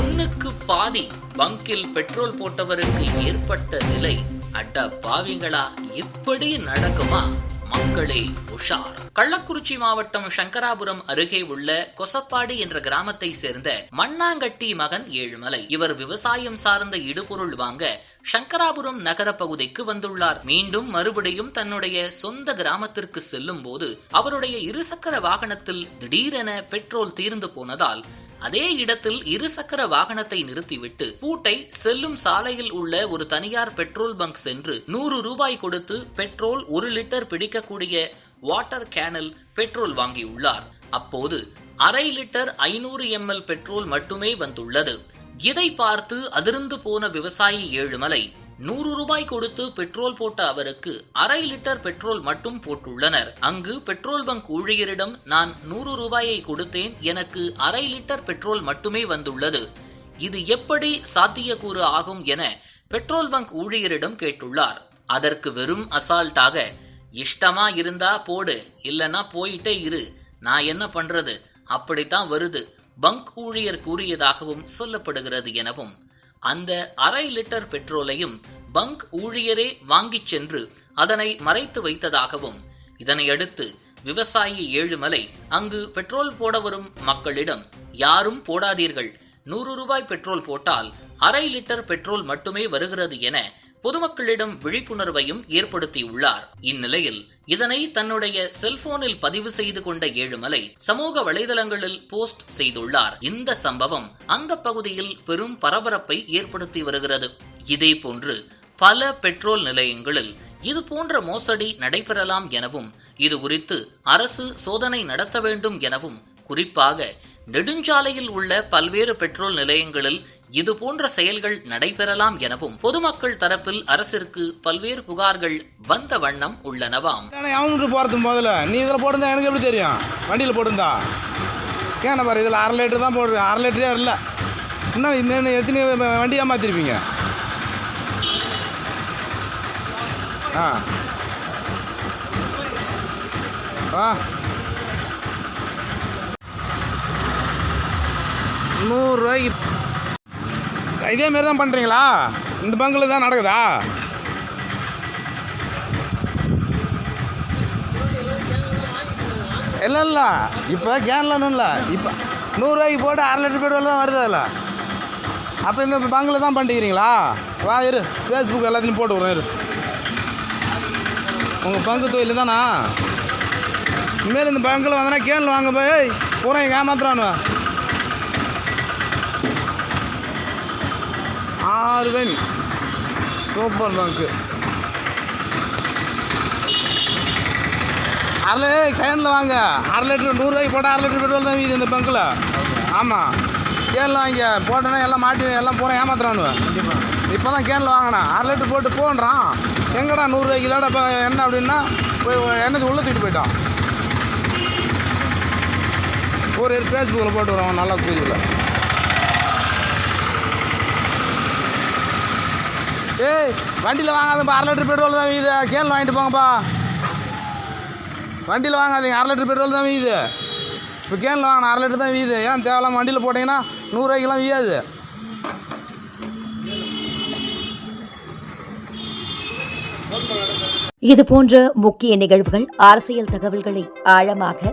ஒண்ணுக்கு பாதி பங்கில் பெட்ரோல் போட்டவருக்கு ஏற்பட்ட நிலை. அட பாவிங்களா இப்படி நடக்குமா? மக்களே உஷார். கள்ளக்குறிச்சி மாவட்டம் சங்கராபுரம் அருகே உள்ள கொசப்பாடி என்ற கிராமத்தை சேர்ந்த மண்ணாங்கட்டி மகன் ஏழுமலை. இவர் விவசாயம் சார்ந்த இடுபொருள் வாங்க சங்கராபுரம் நகர பகுதிக்கு வந்துள்ளார். மீண்டும் மறுபடியும் தன்னுடைய சொந்த கிராமத்திற்கு செல்லும் போது அவருடைய இருசக்கர வாகனத்தில் திடீரென பெட்ரோல் தீர்ந்து போனதால் அதே இடத்தில் இருசக்கர வாகனத்தை நிறுத்திவிட்டு பூட்டை செல்லும் சாலையில் உள்ள ஒரு தனியார் பெட்ரோல் பங்க் சென்று நூறு ரூபாய் கொடுத்து பெட்ரோல் ஒரு லிட்டர் பிடிக்கக்கூடிய வாட்டர் கேனல் பெட்ரோல் வாங்கியுள்ளார். அப்போது அரை லிட்டர் ஐநூறு எம்எல் பெட்ரோல் மட்டுமே வந்துள்ளது. இதை பார்த்து அதிர்ந்து போன விவசாயி ஏழுமலை நூறு ரூபாய் கொடுத்து பெட்ரோல் போட்ட அவருக்கு அரை லிட்டர் பெட்ரோல் மட்டும் போட்டுள்ளனர். அங்கு பெட்ரோல் பங்க் ஊழியரிடம் நான் நூறு ரூபாயை கொடுத்தேன் எனக்கு அரை லிட்டர் பெட்ரோல் மட்டுமே வந்துள்ளது. இது எப்படி சாத்தியக்கூறு ஆகும் என பெட்ரோல் பங்க் ஊழியரிடம் கேட்டுள்ளார். அதற்கு வெறும் அசால்ட்டாக இஷ்டமா இருந்தா போடு இல்லனா போயிட்டே இரு நான் என்ன பண்றது? அப்படித்தான் வருது. பங்க் ஊழியர் கூறியதாகவும் சொல்லப்படுகிறது எனவும் அந்த அரை லிட்டர் பெட்ரோலையும் பங்க் ஊழியரே வாங்கிச் சென்று அதனை மறைத்து வைத்ததாகவும் இதனையடுத்து விவசாயி ஏழுமலை அங்கு பெட்ரோல் போட வரும் மக்களிடம் யாரும் போடாதீர்கள். நூறு ரூபாய் பெட்ரோல் போட்டால் அரை லிட்டர் பெட்ரோல் மட்டுமே வருகிறது என பொதுமக்களிடம் விழிப்புணர்வையும் ஏற்படுத்தியுள்ளார். இந்நிலையில் இதனை தன்னுடைய செல்போனில் பதிவு செய்து கொண்ட ஏழுமலை சமூக வலைதளங்களில் போஸ்ட் செய்துள்ளார். இந்த சம்பவம் அந்த பகுதியில் பெரும் பரபரப்பை ஏற்படுத்தி வருகிறது. இதே போன்று பல பெட்ரோல் நிலையங்களில் இது போன்ற மோசடி நடைபெறலாம் எனவும் இது குறித்து அரசு சோதனை நடத்த வேண்டும் எனவும் குறிப்பாக நெடுஞ்சாலையில் உள்ள பல்வேறு பெட்ரோல் நிலையங்களில் இது போன்ற செயல்கள் நடைபெறலாம் எனவும் பொதுமக்கள் தரப்பில் அரசிற்கு பல்வேறு புகார்கள் வந்த வண்ணம் உள்ளனவாம். ஏன்னா போகிறது முதல்ல. நீ இதில் போட்டிருந்தா எனக்கு எப்படி தெரியும்? வண்டியில் போட்டிருந்தா? ஏன்னா பாரு இதில் அரை லிட்டர் தான் போடுற அரை லிட்டரே வரல. இன்னும் இன்னும் எத்தனை வண்டியாக வண்டி ஏமாத்திருப்பீங்க? ஆ. ஆ. நூறுரூவாய்க்கு இதே மாரி தான் பண்ணுறீங்களா இந்த பங்கில் தான் நடக்குதா இல்லை இல்லை இப்போ கேன்லன்னு இல்லை இப்போ நூறுரூவாய்க்கு போட்டு அரை லிட்டர் பெட்ரோல் தான் வருது அதில் அப்போ இந்த பங்கில் தான் பண்ணிக்கிறீங்களா வா இரு ஃபேஸ்புக் எல்லாத்தையும் போட்டு விட்றேன் இரு உங்கள் பங்கு தொழில் தானா இனிமேல் இந்த பங்கில் வந்தனா கேனில் வாங்க போய் பூரா ஏமாத்துறானுவேன் ஆறு சூப்பர் பேங்க்கு அரை கேனில் வாங்க. அரை லிட்டர் நூறுரூவாய்க்கு போட்டால் அரை லிட்டர் பெட்ரோல் தான் வீது இந்த பேங்க்கில் ஆமாம் கேனில் வாங்க. போட்டோன்னா எல்லாம் மாட்டி எல்லாம் பூரா ஏமாத்துறானுவேன் இப்போ தான் கேனில் வாங்கினேன். அரை லிட்டர் போட்டு போன்றான். எங்கடா நூறுரூவாய்க்கு தான் இப்போ என்ன அப்படின்னா போய் என்னது உள்ளே தூக்கிட்டு போயிட்டான். ஒரு ஃபேஸ்புக்கில் போட்டு வருவான் நல்லா கூதியில் ஏய் வண்டியில் வாங்காதப்பா அரை லிட்டர் பெட்ரோல் தான் வீது. கேனில் வாங்கிட்டு போங்கப்பா. வண்டியில் வாங்காதீங்க. அரை லிட்டர் பெட்ரோல் தான் வீது. இப்போ கேனில் வாங்கினா அரை லிட்டர் தான் வீது. ஏன் தேவையில்லாம வண்டியில் போட்டிங்கன்னா நூறுரூவாய்க்கெல்லாம் வீயாது. இது போன்ற முக்கிய நிகழ்வுகள் அரசியல் தகவல்களை ஆழமாக